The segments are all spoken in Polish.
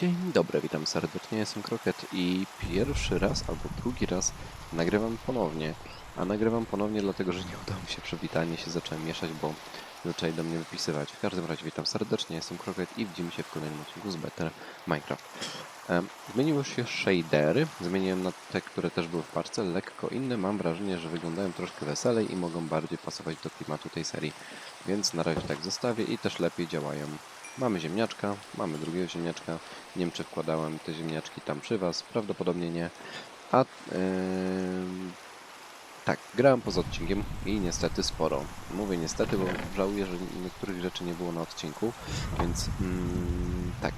Dzień dobry, witam serdecznie, jestem Kroket i pierwszy raz albo drugi raz nagrywam ponownie. A nagrywam ponownie dlatego, że nie udało mi się przywitanie, się zacząłem mieszać, bo zaczęli do mnie wypisywać. W każdym razie witam serdecznie, jestem Kroket i widzimy się w kolejnym odcinku z Better Minecraft. Zmieniły się shadery, zmieniłem na te, które też były w parce, lekko inne. Mam wrażenie, że wyglądają troszkę weselej i mogą bardziej pasować do klimatu tej serii. Więc na razie tak zostawię i też lepiej działają Mamy ziemniaczka, mamy drugiego ziemniaczka. Nie wiem, czy wkładałem te ziemniaczki tam przy Was, prawdopodobnie nie. A yy, tak, grałem poza odcinkiem i niestety sporo. Mówię niestety, bo żałuję, że niektórych rzeczy nie było na odcinku, więc mm, tak.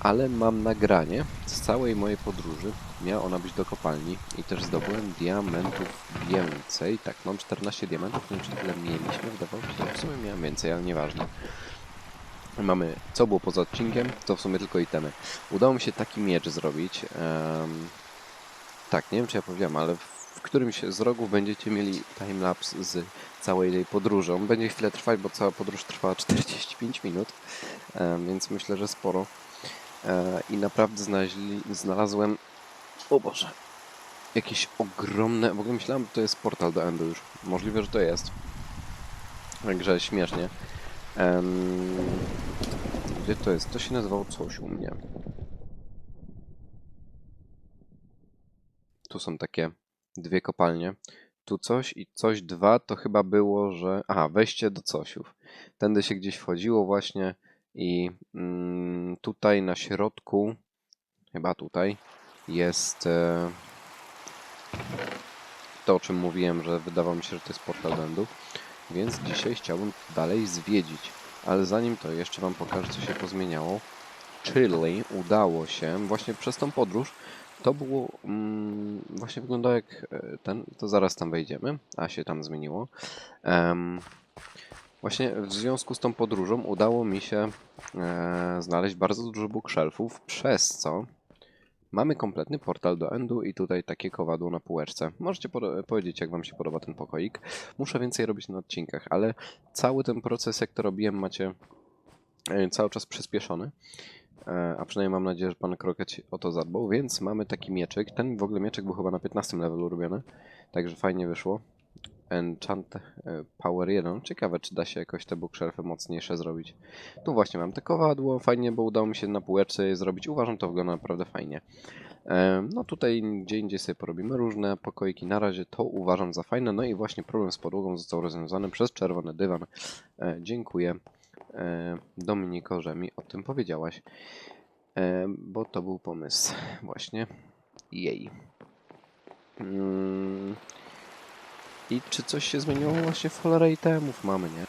Ale mam nagranie z całej mojej podróży. Miała ona być do kopalni i też zdobyłem diamentów więcej. Tak, mam 14 diamentów, nie wiem czy tyle mieliśmy, wydawało mi się, że w sumie miałem więcej, ale nieważne. Mamy, co było poza odcinkiem, to w sumie tylko itemy. Udało mi się taki miecz zrobić. em, tak, nie wiem czy ja powiedziałem, ale w którymś z rogów będziecie mieli timelapse z całej tej podróży. On będzie chwilę trwać, bo cała podróż trwała 45 minut, em, więc myślę, że sporo. E, I naprawdę znaleźli, znalazłem, o Boże, jakieś ogromne, w ogóle myślałem, że to jest portal do Endu już. Możliwe, że to jest. Także śmiesznie. Em, gdzie to jest? To się nazywało coś u mnie. Tu są takie dwie kopalnie. Tu coś i coś dwa to chyba było, że... Aha, wejście do cosiów. Tędy się gdzieś wchodziło właśnie i mm, tutaj na środku, chyba tutaj, jest e, to, o czym mówiłem, że wydawało mi się, że to jest portal błędów. Więc dzisiaj chciałbym dalej zwiedzić. Ale zanim to jeszcze Wam pokażę, co się pozmieniało. Czyli udało się właśnie przez tą podróż. To było mm, właśnie wyglądało jak e, ten. To zaraz tam wejdziemy, a się tam zmieniło. Em, właśnie w związku z tą podróżą udało mi się e, znaleźć bardzo dużo bookshelfów, przez co mamy kompletny portal do Endu i tutaj takie kowadło na półeczce. Możecie powiedzieć, jak Wam się podoba ten pokoik. Muszę więcej robić na odcinkach, ale cały ten proces, jak to robiłem, macie e, cały czas przyspieszony. E, A przynajmniej mam nadzieję, że pan Kroket o to zadbał, więc mamy taki mieczyk. Ten w ogóle mieczyk był chyba na 15 levelu robiony, także fajnie wyszło. Enchant e, Power 1. Ciekawe, czy da się jakoś te bookshelfy mocniejsze zrobić. Tu właśnie mam te kowadło, fajnie, bo udało mi się na półeczce je zrobić. Uważam, to wygląda naprawdę fajnie. E, No tutaj gdzie indziej sobie porobimy różne pokoiki. Na razie to uważam za fajne. No i właśnie problem z podłogą został rozwiązany przez czerwony dywan. E, Dziękuję Dominiko, że mi o tym powiedziałaś. Bo to był pomysł właśnie jej. I czy coś się zmieniło właśnie w cholerę itemów mamy, nie?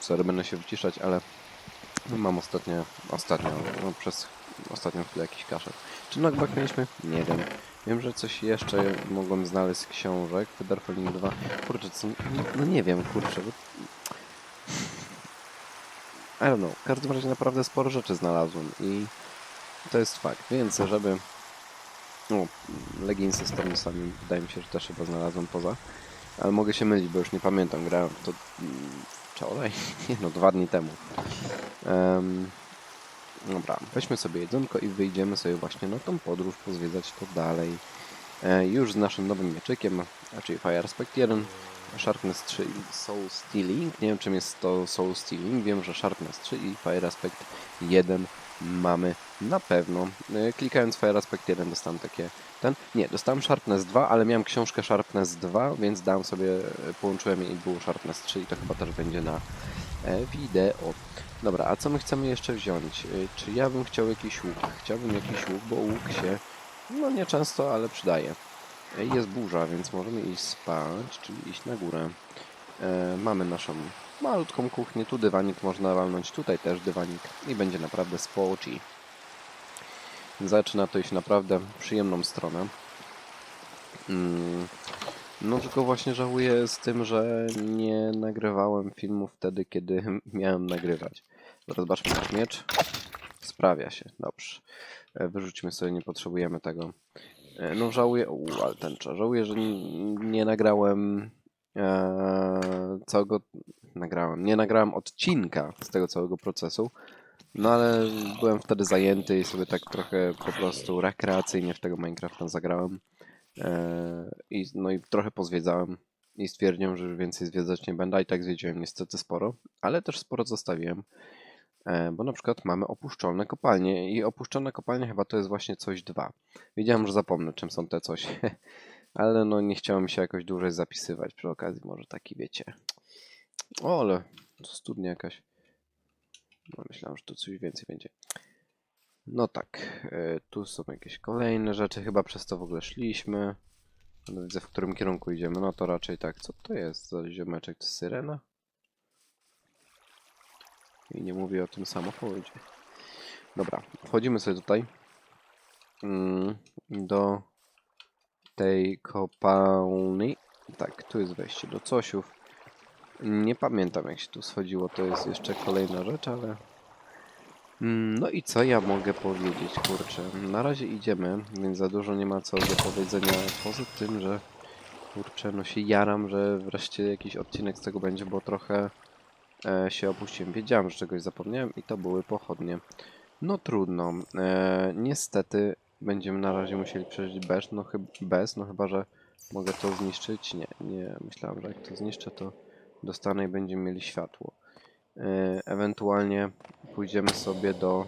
Sorry, będę się wyciszać, ale mam ostatnio, ostatnio, no przez ostatnią chwilę jakiś kaszel. Czy knockback mieliśmy? Nie wiem. Wiem, że coś jeszcze mogłem znaleźć z książek. Federfeling 2. Kurczę, co, no nie wiem, kurczę. Bo... I don't know. W każdym razie naprawdę sporo rzeczy znalazłem i to jest fakt. Więc żeby... No, leginsy z Tornisami wydaje mi się, że też chyba znalazłem poza. Ale mogę się mylić, bo już nie pamiętam. Grałem to mm, wczoraj? Nie no, dwa dni temu. Em, dobra, weźmy sobie jedzonko i wyjdziemy sobie właśnie na tą podróż, pozwiedzać to dalej. E, już z naszym nowym mieczykiem, czyli Fire Aspect 1, Sharpness 3 i Soul Stealing. Nie wiem czym jest to Soul Stealing, wiem, że Sharpness 3 i Fire Aspect 1 mamy na pewno. E, Klikając Fire Aspect 1 dostałem takie ten. Nie, dostałem Sharpness 2, ale miałem książkę Sharpness 2, więc dałem sobie, e, połączyłem je i było Sharpness 3 i to chyba też będzie na e, wideo. Dobra, a co my chcemy jeszcze wziąć? E, Czy ja bym chciał jakiś łuk? Chciałbym jakiś łuk, bo łuk się, no nie często, ale przydaje. Jest burza, więc możemy iść spać, czyli iść na górę. E, mamy naszą malutką kuchnię, tu dywanik można walnąć, tutaj też dywanik i będzie naprawdę spoci. Zaczyna to iść naprawdę przyjemną stronę. Mm, No tylko właśnie żałuję z tym, że nie nagrywałem filmu wtedy, kiedy miałem nagrywać. Zobaczmy nasz miecz. Sprawia się, dobrze. E, Wyrzućmy sobie, nie potrzebujemy tego. E, No żałuję, u, ale tęcza. Żałuję, że n- nie nagrałem e, całego, nagrałem, nie nagrałem odcinka z tego całego procesu, No ale byłem wtedy zajęty i sobie tak trochę po prostu rekreacyjnie w tego Minecrafta zagrałem. Eee, i, no i trochę pozwiedzałem i stwierdziłem, że więcej zwiedzać nie będę. I tak zwiedziłem niestety sporo, ale też sporo zostawiłem. E, bo na przykład mamy opuszczone kopalnie i opuszczone kopalnie chyba to jest właśnie coś dwa. Wiedziałem, że zapomnę czym są te coś, ale no nie chciałem się jakoś dłużej zapisywać przy okazji, może taki wiecie. O, ale studnia jakaś. No myślałem, że tu coś więcej będzie. No tak, e, tu są jakieś kolejne rzeczy, chyba przez to w ogóle szliśmy. No widzę w którym kierunku idziemy, no to raczej tak. Co to jest za ziomeczek? To syrena? I nie mówię o tym samochodzie. Dobra, wchodzimy sobie tutaj mm, do tej kopalni. Tak, tu jest wejście do Cosiów. Nie pamiętam jak się tu schodziło, to jest jeszcze kolejna rzecz, ale... Mm, No i co ja mogę powiedzieć, kurczę. Na razie idziemy, więc za dużo nie ma co do powiedzenia, poza tym, że kurczę, no się jaram, że wreszcie jakiś odcinek z tego będzie, bo trochę e, się opuściłem. Wiedziałem, że czegoś zapomniałem i to były pochodnie. No trudno. E, niestety będziemy na razie musieli przeżyć bez, no, bez, no chyba, że mogę to zniszczyć. Nie, nie. Myślałem, że jak to zniszczę, to dostanę i będziemy mieli światło. E, ewentualnie pójdziemy sobie do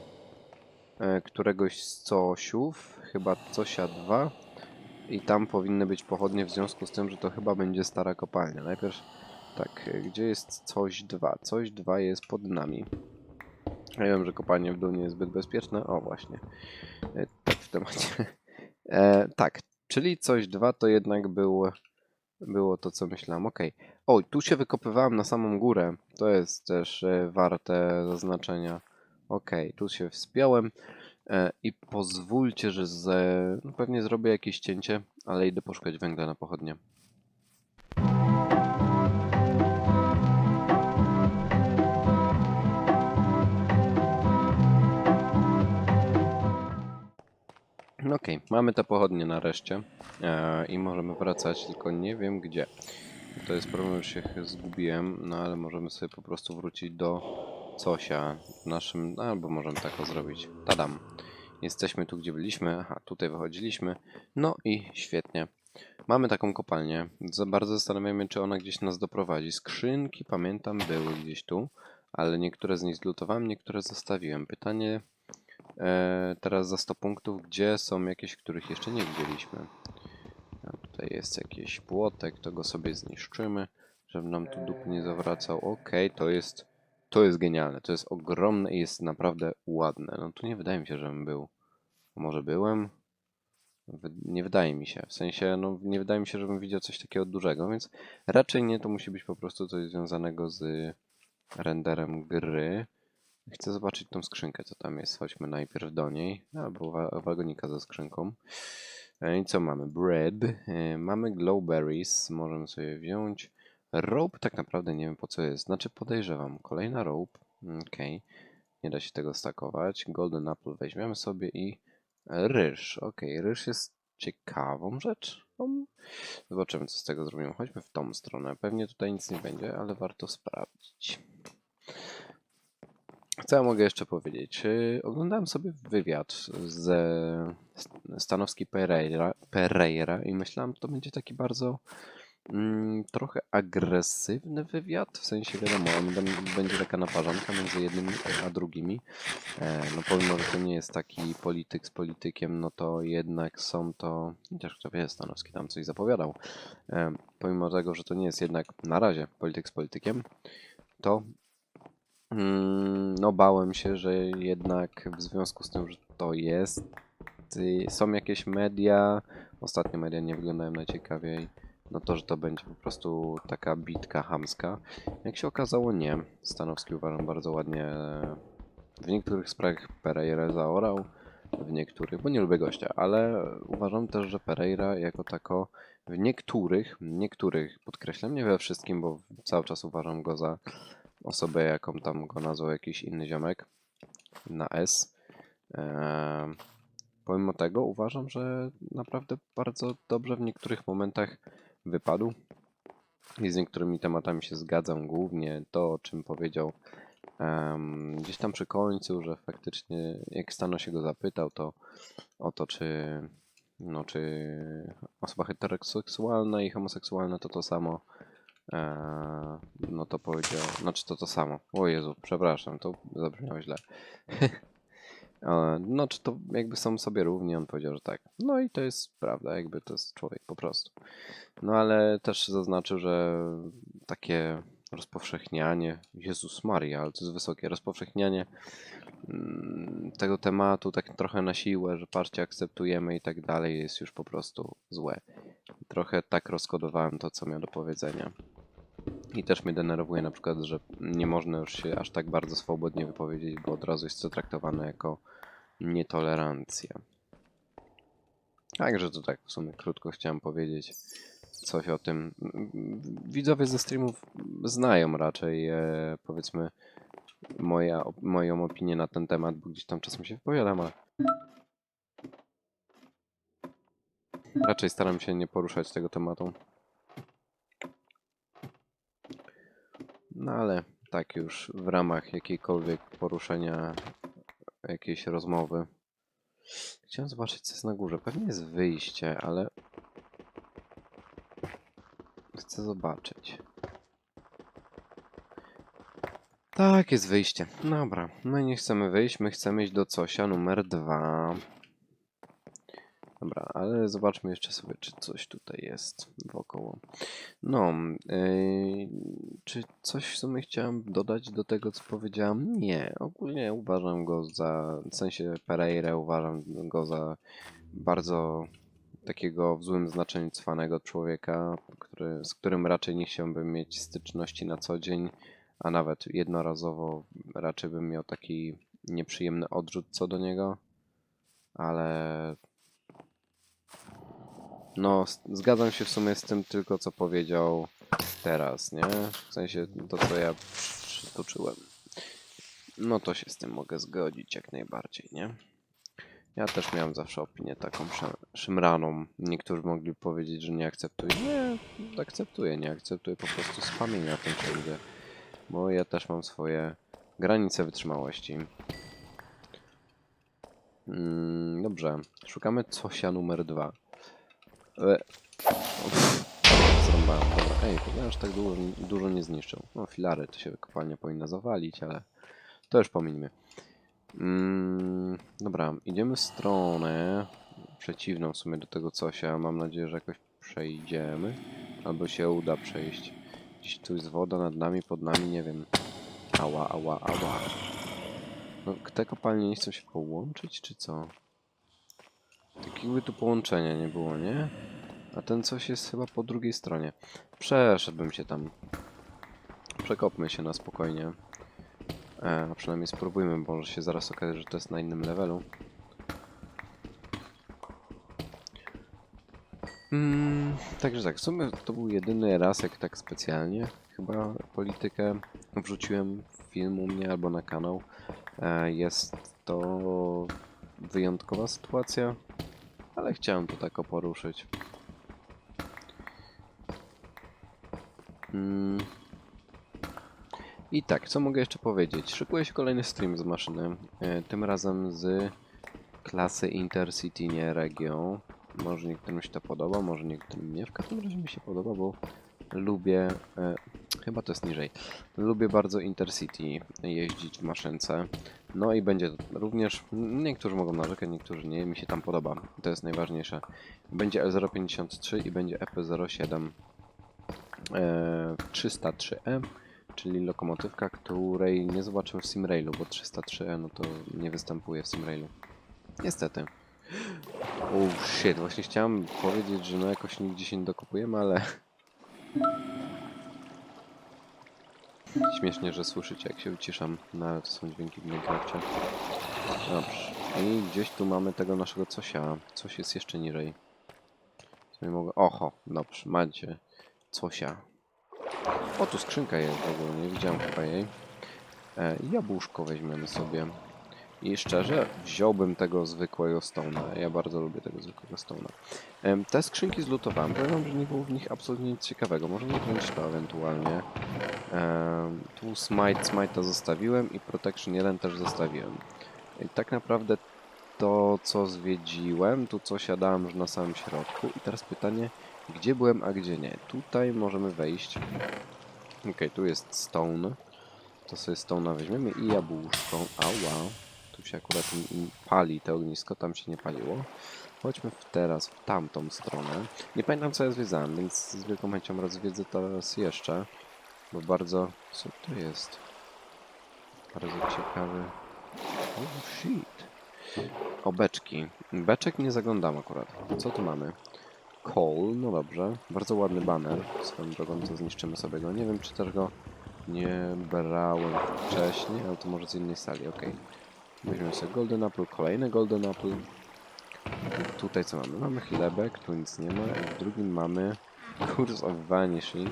e, któregoś z cosiów, chyba cosia 2 i tam powinny być pochodnie w związku z tym, że to chyba będzie stara kopalnia. Najpierw tak, e, gdzie jest coś 2? Coś 2 jest pod nami. Ja wiem, że kopalnie w dół nie jest zbyt bezpieczne. O, właśnie. Tak w temacie. E, tak, czyli coś 2 to jednak było, było to, co myślałem. Okej. O, tu się wykopywałem na samą górę. To jest też e, warte zaznaczenia. Okej, tu się wspiąłem. E, I pozwólcie, że z, no pewnie zrobię jakieś cięcie, ale idę poszukać węgla na pochodnie. Okej, mamy te pochodnie nareszcie e, i możemy wracać, tylko nie wiem gdzie. To jest problem, że się zgubiłem, no ale możemy sobie po prostu wrócić do Cosia naszym, albo możemy tak zrobić. Tadam. Jesteśmy tu, gdzie byliśmy, aha, tutaj wychodziliśmy, no i świetnie. Mamy taką kopalnię, za bardzo zastanawiamy, czy ona gdzieś nas doprowadzi. Skrzynki, pamiętam, były gdzieś tu, ale niektóre z nich zlutowałem, niektóre zostawiłem. Pytanie, E, teraz za 100 punktów, gdzie są jakieś, których jeszcze nie widzieliśmy. A tutaj jest jakiś płotek, to go sobie zniszczymy, żeby nam tu dup nie zawracał. Okej, to jest to jest genialne, to jest ogromne i jest naprawdę ładne. No tu nie wydaje mi się, żebym był. Może byłem? Nie wydaje mi się. W sensie, no nie wydaje mi się, żebym widział coś takiego dużego, więc raczej nie, to musi być po prostu coś związanego z renderem gry. Chcę zobaczyć tą skrzynkę, co tam jest. Chodźmy najpierw do niej. Albo wa wagonika ze skrzynką. E, I co mamy? Bread. E, Mamy glowberries. Możemy sobie wziąć. Rope tak naprawdę nie wiem po co jest. Znaczy podejrzewam. Kolejna rope. Okej. Nie da się tego stakować. Golden apple weźmiemy sobie i ryż. Okej, ryż jest ciekawą rzeczą. Zobaczymy co z tego zrobimy. Chodźmy w tą stronę. Pewnie tutaj nic nie będzie, ale warto sprawdzić. Co ja mogę jeszcze powiedzieć? Y, Oglądałem sobie wywiad ze Stanowski Pereira, Pereira i myślałem, że to będzie taki bardzo mm, trochę agresywny wywiad. W sensie wiadomo, on bę- będzie taka naparzanka między jednymi a drugimi. E, no pomimo, że to nie jest taki polityk z politykiem, no to jednak są to, chociaż kto wie, Stanowski tam coś zapowiadał. E, pomimo tego, że to nie jest jednak na razie polityk z politykiem, to No, bałem się, że jednak w związku z tym, że to jest, y, są jakieś media, ostatnie media nie wyglądają najciekawiej, no to, że to będzie po prostu taka bitka chamska. Jak się okazało, nie. Stanowski uważam bardzo ładnie, w niektórych sprawach Pereira zaorał, w niektórych, bo nie lubię gościa, ale uważam też, że Pereira jako tako w niektórych, niektórych, podkreślam, nie we wszystkim, bo cały czas uważam go za osobę, jaką tam go nazwał jakiś inny ziomek na S. Pomimo tego uważam, że naprawdę bardzo dobrze w niektórych momentach wypadł i z niektórymi tematami się zgadzam. Głównie to, o czym powiedział em, gdzieś tam przy końcu, że faktycznie jak Stano się go zapytał, to o to, czy, no, czy osoba heteroseksualna i homoseksualna to to samo, no to powiedział, znaczy to to samo. O Jezu, przepraszam, to zabrzmiało źle. E, No, czy to jakby są sobie równi? On powiedział, że tak. No i to jest prawda, jakby to jest człowiek po prostu. No ale też zaznaczył, że takie rozpowszechnianie, Jezus Maria, ale to jest wysokie, rozpowszechnianie mm, tego tematu tak trochę na siłę, że patrzcie, akceptujemy i tak dalej, jest już po prostu złe. Trochę tak rozkodowałem to, co miał do powiedzenia. I też mnie denerwuje na przykład, że nie można już się aż tak bardzo swobodnie wypowiedzieć, bo od razu jest to traktowane jako nietolerancja. Także to tak w sumie krótko chciałem powiedzieć coś o tym. Widzowie ze streamów znają raczej, e, powiedzmy, moja, moją opinię na ten temat, bo gdzieś tam czasem się wypowiadam, ale raczej staram się nie poruszać tego tematu. No ale tak już w ramach jakiejkolwiek poruszenia jakiejś rozmowy. Chciałem zobaczyć, co jest na górze. Pewnie jest wyjście, ale chcę zobaczyć. Tak, jest wyjście. Dobra, my nie chcemy wyjść, my chcemy iść do Cosia numer dwa. Dobra, ale zobaczmy jeszcze sobie, czy coś tutaj jest wokoło. No, yy, czy coś w sumie chciałem dodać do tego, co powiedziałam? Nie, ogólnie uważam go za, w sensie Pereira uważam go za bardzo takiego w złym znaczeniu cwanego człowieka, który, z którym raczej nie chciałbym mieć styczności na co dzień, a nawet jednorazowo raczej bym miał taki nieprzyjemny odrzut co do niego, ale no, zgadzam się w sumie z tym tylko, co powiedział teraz, nie? W sensie to, co ja przytoczyłem. No to się z tym mogę zgodzić jak najbardziej, nie? Ja też miałem zawsze opinię taką szymraną. Niektórzy mogliby powiedzieć, że nie akceptuję. Nie, akceptuję, nie akceptuję po prostu spamienia tym wszędzie. Bo ja też mam swoje granice wytrzymałości. Mm, dobrze, szukamy cosia numer dwa. E, uff, Zrąbałem, dobra. Ej, chyba aż tak dużo, dużo nie zniszczył. No, filary to się kopalnia powinna zawalić, ale to już pomińmy. Mm, dobra, idziemy w stronę przeciwną w sumie do tego cosia. Mam nadzieję, że jakoś przejdziemy. Albo się uda przejść. Gdzieś tu jest woda nad nami, pod nami, nie wiem. Ała, ała, ała. No, te kopalnie nie chcą się połączyć, czy co? Takiego tu połączenia nie było, nie? A ten coś jest chyba po drugiej stronie. Przeszedłbym się tam. Przekopmy się na spokojnie. E, a przynajmniej spróbujmy, bo może się zaraz okaże, że to jest na innym levelu. Mm, także tak, w sumie to był jedyny raz, jak tak specjalnie chyba politykę wrzuciłem w film u mnie albo na kanał. E, jest to wyjątkowa sytuacja, ale chciałem to tak poruszyć. Mm. I tak, co mogę jeszcze powiedzieć? Szykuje się kolejny stream z maszyny. E, tym razem z klasy Intercity, nie Regio. Może niektórym się to podoba, może niektórym nie. W każdym razie mi się podoba, bo lubię. E, chyba to jest niżej. Lubię bardzo Intercity jeździć w maszynce. No i będzie również. Niektórzy mogą narzekać, niektórzy nie. Mi się tam podoba. To jest najważniejsze. Będzie L053 i będzie EP07 e, 303E czyli lokomotywka, której nie zobaczymy w Simrailu, bo 303E no to nie występuje w Simrailu. Niestety. Oh shit, właśnie chciałem powiedzieć, że no jakoś nigdzie się nie dokupujemy, ale... Śmiesznie, że słyszycie jak się wyciszam, no ale to są dźwięki w Minecrafcie. Dobrze. I gdzieś tu mamy tego naszego cosia. Coś jest jeszcze niżej. Co nie mogę... Oho, dobrze, macie cosia. O, tu skrzynka jest w ogóle, nie widziałem chyba jej. E, jabłuszko weźmiemy sobie. I szczerze, wziąłbym tego zwykłego stone'a. Ja bardzo lubię tego zwykłego stone'a. Te skrzynki zlutowałem. Powiem wam, że nie było w nich absolutnie nic ciekawego. Może wziąć to ewentualnie. Tu Smite, Smite zostawiłem i Protection 1 też zostawiłem. I tak naprawdę to, co zwiedziłem, tu co siadałem już na samym środku. I teraz pytanie, gdzie byłem, a gdzie nie. Tutaj możemy wejść. Okej, tu jest stone. To sobie stone'a weźmiemy i jabłuszko. Ała. Tu się akurat pali to ognisko, tam się nie paliło. Chodźmy teraz w tamtą stronę. Nie pamiętam co ja zwiedzałem, więc z wielką chęcią rozwiedzę teraz jeszcze. Bo bardzo... Co to jest? Bardzo ciekawy... Oh shit. O, beczki. Beczek nie zaglądam akurat. Co tu mamy? Coal, no dobrze. Bardzo ładny banner. Swoją drogą to zniszczymy sobie go. Nie wiem, czy też go nie brałem wcześniej, ale to może z innej sali, ok. Weźmiemy sobie Golden Apple, kolejny Golden Apple. I tutaj co mamy? Mamy chlebek, tu nic nie ma. I w drugim mamy Curse of Vanishing,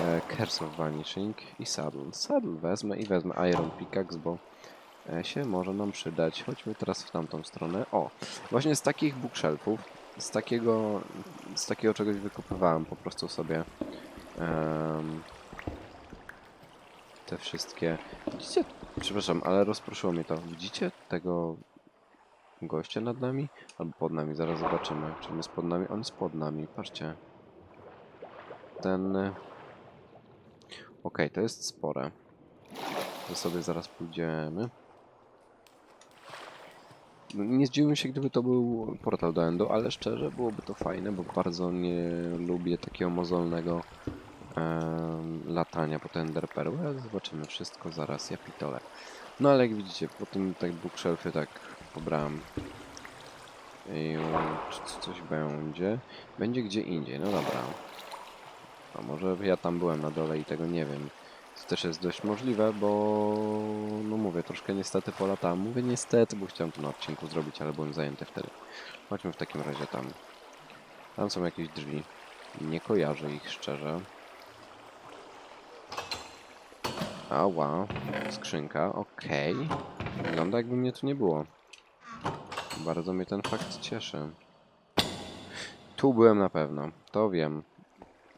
e, Curse of Vanishing i Saddle. Saddle wezmę i wezmę Iron Pickaxe, bo e, się może nam przydać. Chodźmy teraz w tamtą stronę. O, właśnie z takich bookshelfów, z takiego, z takiego czegoś wykopywałem po prostu sobie em, te wszystkie... Widzicie? Przepraszam, ale rozproszyło mnie to. Widzicie tego gościa nad nami? Albo pod nami, zaraz zobaczymy. Czy on jest pod nami? On jest pod nami, patrzcie. Ten... y, Okej, to jest spore. To sobie zaraz pójdziemy. Nie zdziwiłbym się, gdyby to był portal do Endo, ale szczerze byłoby to fajne, bo bardzo nie lubię takiego mozolnego latania po te enderperły, ale zobaczymy wszystko zaraz, ja pitole. No ale jak widzicie, po tym tak bookshelfie tak pobrałem. I, czy coś będzie? Będzie gdzie indziej, no dobra. A może ja tam byłem na dole i tego nie wiem. To też jest dość możliwe, bo no mówię, troszkę niestety polatałem. Mówię niestety, bo chciałem to na odcinku zrobić, ale byłem zajęty wtedy. Chodźmy w takim razie tam. Tam są jakieś drzwi. Nie kojarzę ich szczerze. Ała, skrzynka, okej. Wygląda jakby mnie tu nie było. Bardzo mnie ten fakt cieszy. Tu byłem na pewno, to wiem.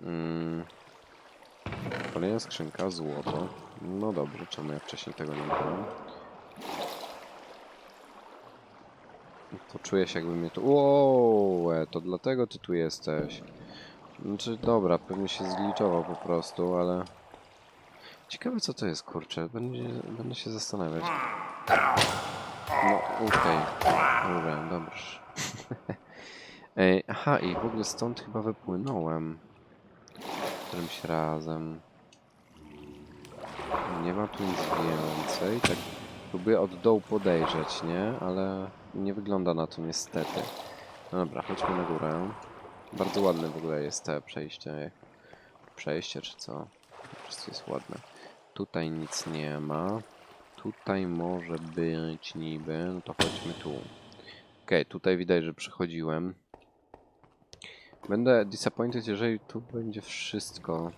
Mm. Kolejna skrzynka, złoto. No dobrze, czemu ja wcześniej tego nie brałem? To czuję się jakby mnie tu... Wow, to dlatego ty tu jesteś. Znaczy, dobra, pewnie się zgliczował po prostu, ale... Ciekawe co to jest, kurczę. Będzie, będę się zastanawiać. No, okej. Dobra, dobrze. Ej, aha, i w ogóle stąd chyba wypłynąłem. Którymś razem. Nie ma tu nic więcej. Tak próbuję od dołu podejrzeć, nie? Ale nie wygląda na to niestety. No dobra, chodźmy na górę. Bardzo ładne w ogóle jest te przejście. Przejście czy co? Prostu jest ładne. Tutaj nic nie ma. Tutaj może być niby. No to chodźmy tu. Okej, tutaj widać, że przechodziłem. Będę disappointed, jeżeli tu będzie wszystko.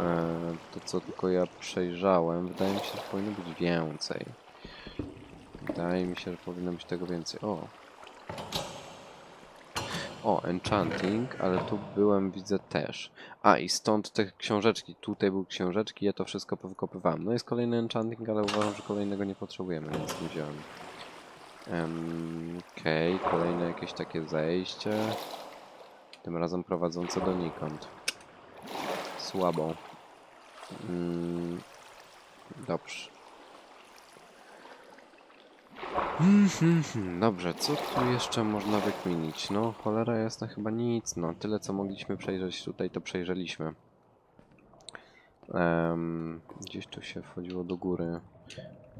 E, to co tylko ja przejrzałem. Wydaje mi się, że powinno być więcej. Wydaje mi się, że powinno być tego więcej. O! O, enchanting, ale tu byłem, widzę też. A, i stąd te książeczki. Tutaj były książeczki, ja to wszystko powykopywałem. No jest kolejny enchanting, ale uważam, że kolejnego nie potrzebujemy, więc nie wziąłem. Em, Okej, kolejne jakieś takie zejście. Tym razem prowadzące donikąd. Słabo. Mm, dobrze. Mhm, Dobrze, co tu jeszcze można wykminić? No, cholera jasna, chyba nic. No, tyle co mogliśmy przejrzeć tutaj, to przejrzeliśmy. Em, gdzieś tu się wchodziło do góry.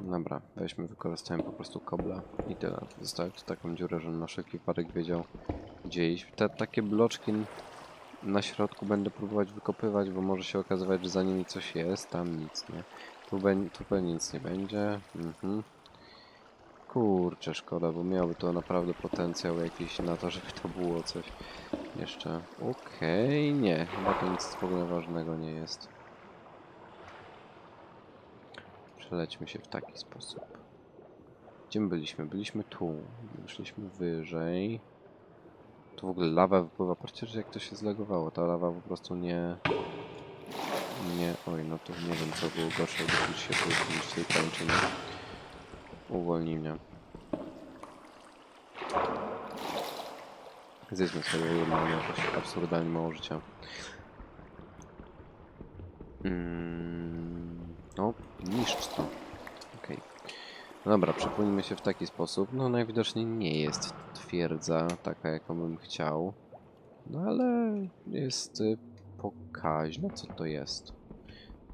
Dobra, weźmy, wykorzystałem po prostu kobla i tyle. Zostawię tu taką dziurę, że na wszelki wypadek wiedział gdzie iść. Te takie bloczki na środku będę próbować wykopywać, bo może się okazywać, że za nimi coś jest, tam nic nie. Tu, be, tu nic nie będzie. Mhm. Kurczę, szkoda, bo miałoby to naprawdę potencjał jakiś na to, żeby to było coś jeszcze. Okej, nie, chyba to nic w ogóle ważnego nie jest. Przelećmy się w taki sposób. Gdzie my byliśmy? Byliśmy tu. Szliśmy wyżej. Tu w ogóle lawa wypływa. Patrzcie, że jak to się zlegowało. Ta lawa po prostu nie... Nie... Oj, no to nie wiem, co było gorsze, gdy się tej tańczyny. Uwolnij mnie. Zjedźmy sobie, mamy jakoś absurdalnie mało życia. Mm, no, niszcz to. Okej. No Dobra, przepłyńmy się w taki sposób. No najwidoczniej nie jest twierdza taka, jaką bym chciał. No ale jest y, pokaźna. Co to jest?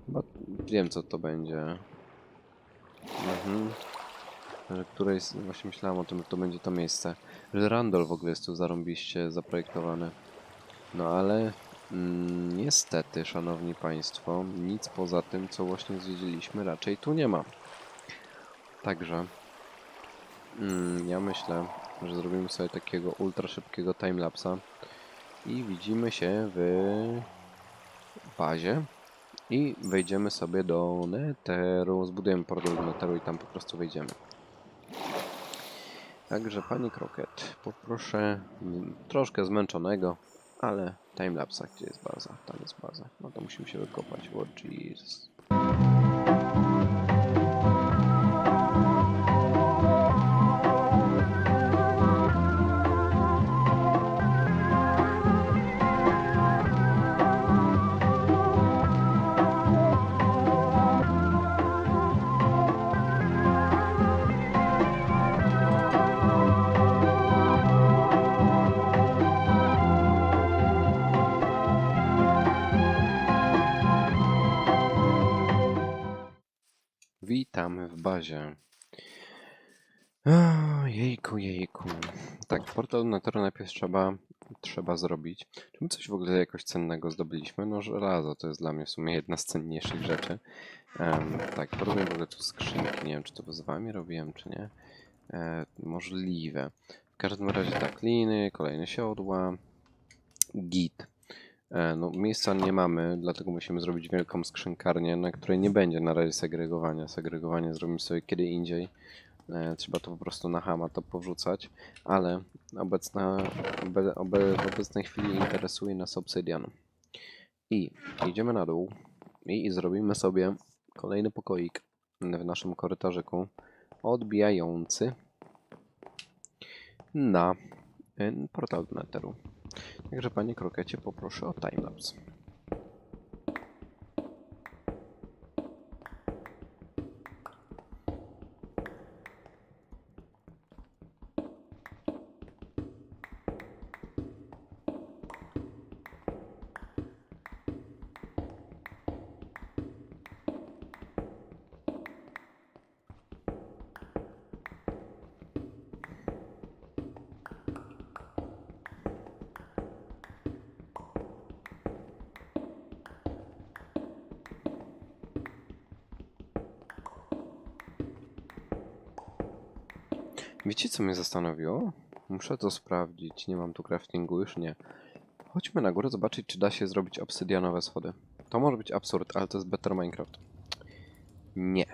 Chyba wiem, co to będzie. Mhm. Że któreś... Właśnie myślałem o tym, że to będzie to miejsce. Że Randall w ogóle jest tu zarąbiście zaprojektowany. No ale mm, niestety, szanowni państwo, nic poza tym, co właśnie zwiedziliśmy, raczej tu nie ma. Także mm, ja myślę, że zrobimy sobie takiego ultra szybkiego timelapsa i widzimy się w bazie i wejdziemy sobie do Netheru, zbudujemy portal do Netheru i tam po prostu wejdziemy. Także pani Kroket, poproszę troszkę zmęczonego, ale timelapsa, gdzie jest baza? Tam jest baza. No to musimy się wykopać. O Jesus. Witamy bazie. Jejku, jejku. Tak, portal Netheru najpierw trzeba, trzeba zrobić. Czy my coś w ogóle jakoś cennego zdobyliśmy? No żelazo to jest dla mnie w sumie jedna z cenniejszych rzeczy. Em, tak, porobię w ogóle tu skrzynki. Nie wiem, czy to z wami robiłem, czy nie. E, możliwe. W każdym razie tak, liny, kolejne siodła. Git. E, No, miejsca nie mamy, dlatego musimy zrobić wielką skrzynkarnię, na której nie będzie na razie segregowania. Segregowanie zrobimy sobie kiedy indziej. E, Trzeba to po prostu na hama to powrzucać, ale obecna, obe, obe, w obecnej chwili interesuje nas obsydian. I idziemy na dół i, i zrobimy sobie kolejny pokoik w naszym korytarzyku odbijający na e, portal do Netheru. Także panie Krokecie poproszę o timelapse. Wiecie co mnie zastanowiło? Muszę to sprawdzić. Nie mam tu craftingu, już nie. Chodźmy na górę zobaczyć, czy da się zrobić obsydianowe schody. To może być absurd, ale to jest Better Minecraft. Nie.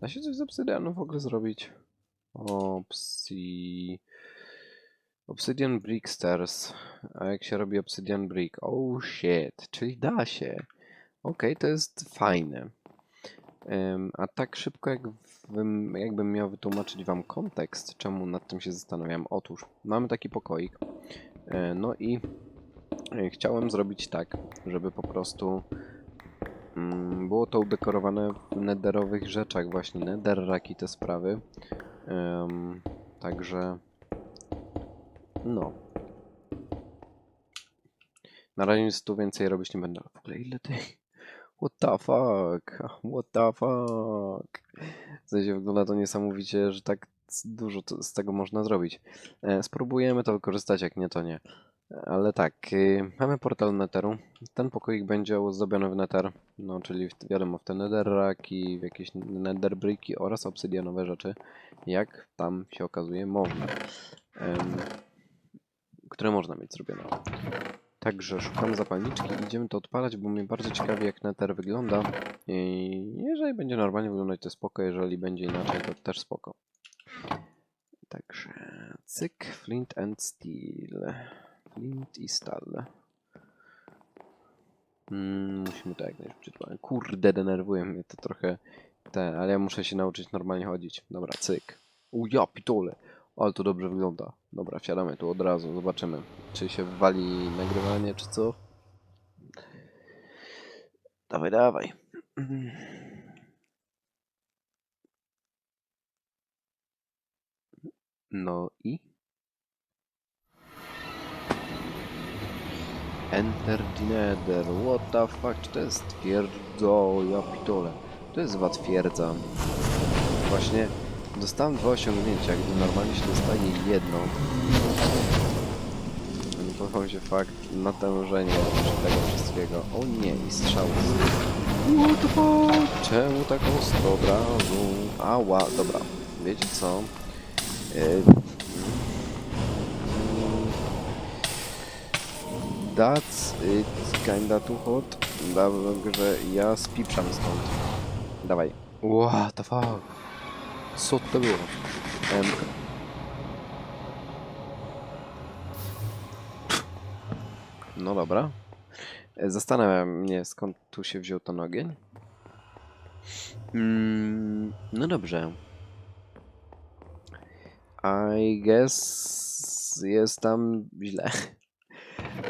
Da się coś z obsydianu w ogóle zrobić? Obsi... Obsidian Brick Stairs. A jak się robi Obsidian Brick? Oh shit, czyli da się. Okej, to jest fajne. A tak szybko, jak bym, jakbym miał wytłumaczyć Wam kontekst, czemu nad tym się zastanawiam. Otóż mamy taki pokoik, e, no i e, chciałem zrobić tak, żeby po prostu mm, było to udekorowane w nederowych rzeczach, właśnie netherrack i te sprawy. Także no. Na razie nic tu więcej robić nie będę. W ogóle ile tych What the fuck? What the fuck? W sensie wygląda to niesamowicie, że tak dużo z tego można zrobić. E, Spróbujemy to wykorzystać, jak nie, to nie. Ale tak, y, mamy portal Netheru. Ten pokoik będzie ozdobiony w Nether, no czyli w, wiadomo w te netherraki, w jakieś netherbricki oraz obsydianowe rzeczy, jak tam się okazuje można. Które można mieć zrobione. Także szukamy zapalniczki idziemy to odpalać, bo mnie bardzo ciekawi jak Nether wygląda. I jeżeli będzie normalnie wyglądać to spoko, jeżeli będzie inaczej to też spoko. cyk, flint and steel. Flint i stal. Mm, musimy to jak najszybciej. Kurde, denerwuje mnie to trochę. Te, ale ja muszę się nauczyć normalnie chodzić. Dobra, cyk. U ja pitole. Ale to dobrze wygląda. Dobra, wsiadamy tu od razu, zobaczymy. Czy się wali nagrywanie, czy co? Dawaj, dawaj. No i? Enter nether. What the fuck? Czy to jest twierdza? O, ja pitole. To jest zła twierdza. Właśnie dostałem dwa osiągnięcia, gdy normalnie się dostaje jedno. No To wam się fakt natężenie tego wszystkiego. O nie, i strzał. What the fuck? Czemu tak ostro od razu? Ała, dobra. Wiecie co? Yy, That's it kinda too hot. Dobrze, ja spiprzam stąd. Dawaj. What the fuck? Co to było? Em. No dobra. E, Zastanawiam mnie, skąd tu się wziął ten ogień. Mm, no dobrze. I guess jest tam źle.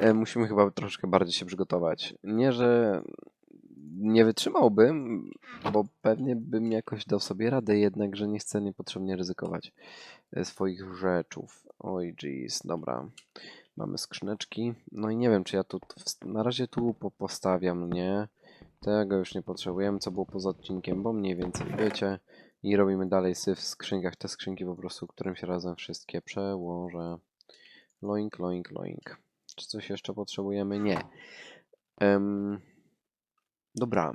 E, Musimy chyba troszkę bardziej się przygotować. Nie, że nie wytrzymałbym, bo pewnie bym jakoś dał sobie radę, jednak, że nie chcę niepotrzebnie ryzykować e, swoich rzeczów. Oj, jeez, dobra. Mamy skrzyneczki. No i nie wiem, czy ja tu na razie tu po- postawiam, nie? Tego już nie potrzebujemy, co było poza odcinkiem, bo mniej więcej wiecie. I robimy dalej syf w skrzynkach. Te skrzynki po prostu, którym się razem wszystkie przełożę. Loink, loink, loink. Czy coś jeszcze potrzebujemy? Nie. Em, dobra.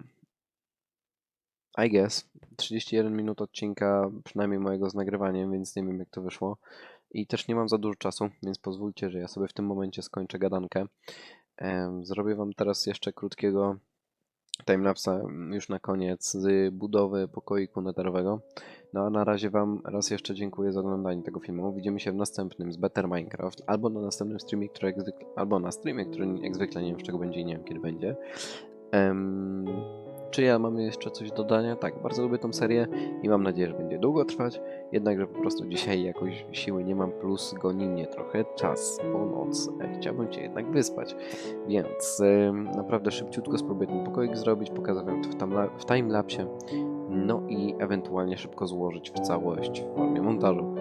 I guess. 31 minut odcinka, przynajmniej mojego z nagrywaniem, więc nie wiem jak to wyszło. I też nie mam za dużo czasu, więc pozwólcie, że ja sobie w tym momencie skończę gadankę. Zrobię wam teraz jeszcze krótkiego timelapsa mm, już na koniec z budowy pokoiku netherowego. No a na razie wam raz jeszcze dziękuję za oglądanie tego filmu. Widzimy się w następnym z Better Minecraft, albo na następnym streamie, który jak zwykle, albo na streamie, który jak zwykle nie wiem z czego będzie i nie wiem kiedy będzie. Em, czy ja mam jeszcze coś do dodania? Tak, bardzo lubię tą serię i mam nadzieję, że będzie długo trwać. Jednakże po prostu dzisiaj jakoś siły nie mam, plus goni mnie trochę czas, północ. E, Chciałbym Cię jednak wyspać, więc em, naprawdę szybciutko spróbuję ten pokoik zrobić, pokazać Wam to w, tamla- w timelapsie, no i ewentualnie szybko złożyć w całość w formie montażu.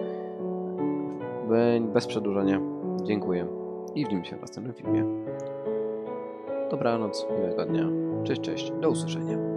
Be- Bez przedłużania, dziękuję i widzimy się w następnym filmie. Dobranoc, miłego dnia. Cześć, cześć, do usłyszenia.